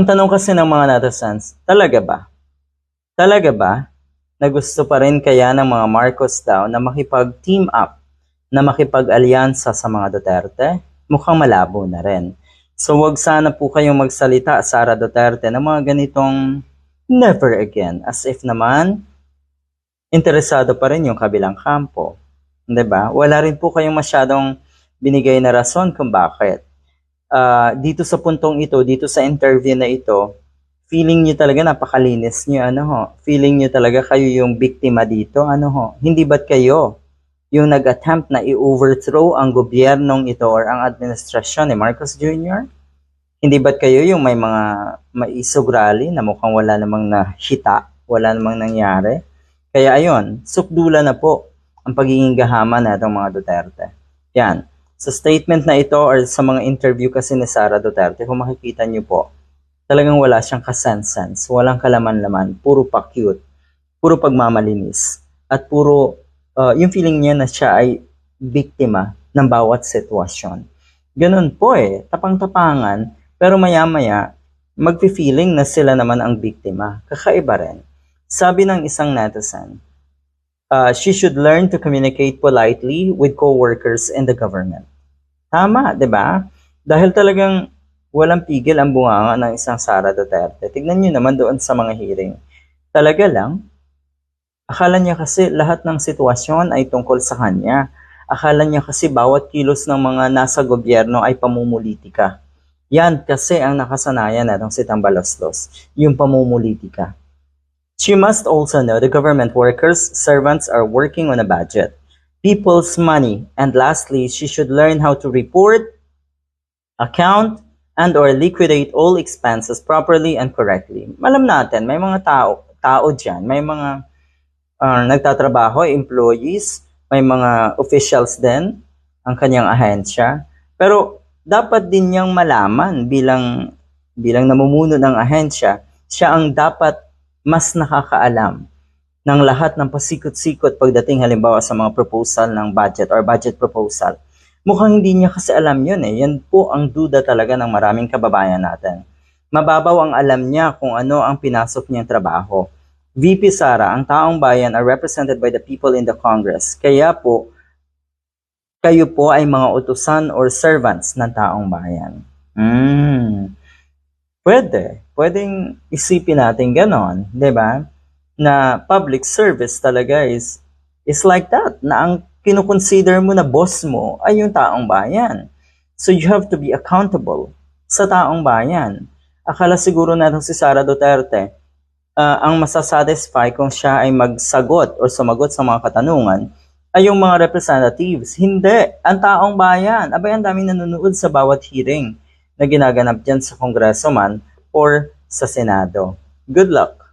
Ang tanong kasi ng mga netizens, talaga ba? Talaga ba na gusto pa rin kaya ng mga Marcos daw na makipag-team up, na makipag-alyansa sa mga Duterte? Mukhang malabo na rin. So wag sana po kayong magsalita, Sara Duterte, ng mga ganitong never again. As if naman, interesado pa rin yung kabilang kampo. ba? Wala rin po kayong masyadong binigay na rason kung bakit. Ah, dito sa puntong ito, dito sa interview na ito, feeling niyo talaga napakalinis niyo, ano ho? Feeling niyo talaga kayo yung biktima dito, ano ho? Hindi ba't kayo yung nag-attempt na i-overthrow ang gobyernong ito or ang administrasyon ni Marcos Jr.? Hindi ba't kayo yung may mga maisog rally na mukhang wala namang nahita, wala namang nangyari? Kaya ayun, sukdula na po ang pagiging gahama na itong mga Duterte. Yan. Sa statement na ito or sa mga interview kasi ni Sara Duterte, kung makikita niyo po, talagang wala siyang kasensense, walang kalaman-laman, puro pa cute, puro pagmamalinis, at puro uh, yung feeling niya na siya ay biktima ng bawat sitwasyon. Ganun po eh, tapang-tapangan, pero maya-maya, magpi-feeling na sila naman ang biktima. Kakaiba rin. Sabi ng isang netizen, uh, she should learn to communicate politely with co-workers in the government. Tama, 'di ba? Dahil talagang walang pigil ang bunganga ng isang Sara Duterte. Tignan niyo naman doon sa mga hearing. Talaga lang, akala niya kasi lahat ng sitwasyon ay tungkol sa kanya. Akala niya kasi bawat kilos ng mga nasa gobyerno ay pamumulitika. Yan kasi ang nakasanayan natong si Tambaloslos, yung pamumulitika. She must also know the government workers, servants are working on a budget. People's money. And lastly, she should learn how to report, account, and or liquidate all expenses properly and correctly. Malam natin, may mga tao, tao dyan, may mga uh, nagtatrabaho, employees, may mga officials din, ang kanyang ahensya. Pero dapat din niyang malaman bilang bilang namumuno ng ahensya, siya ang dapat mas nakakaalam ng lahat ng pasikot-sikot pagdating halimbawa sa mga proposal ng budget or budget proposal. Mukhang hindi niya kasi alam yun eh. Yan po ang duda talaga ng maraming kababayan natin. Mababaw ang alam niya kung ano ang pinasok niyang trabaho. VP Sara, ang taong bayan are represented by the people in the Congress. Kaya po, kayo po ay mga utusan or servants ng taong bayan. Hmm. Pwede. Pwedeng isipin natin ganon, di ba? Na public service talaga is, is like that. Na ang kinukonsider mo na boss mo ay yung taong bayan. So you have to be accountable sa taong bayan. Akala siguro natin si Sara Duterte, uh, ang masasatisfy kung siya ay magsagot o sumagot sa mga katanungan ay yung mga representatives. Hindi. Ang taong bayan. Abay, ang daming nanonood sa bawat hearing na ginaganap dyan sa kongreso man or sa Senado. Good luck!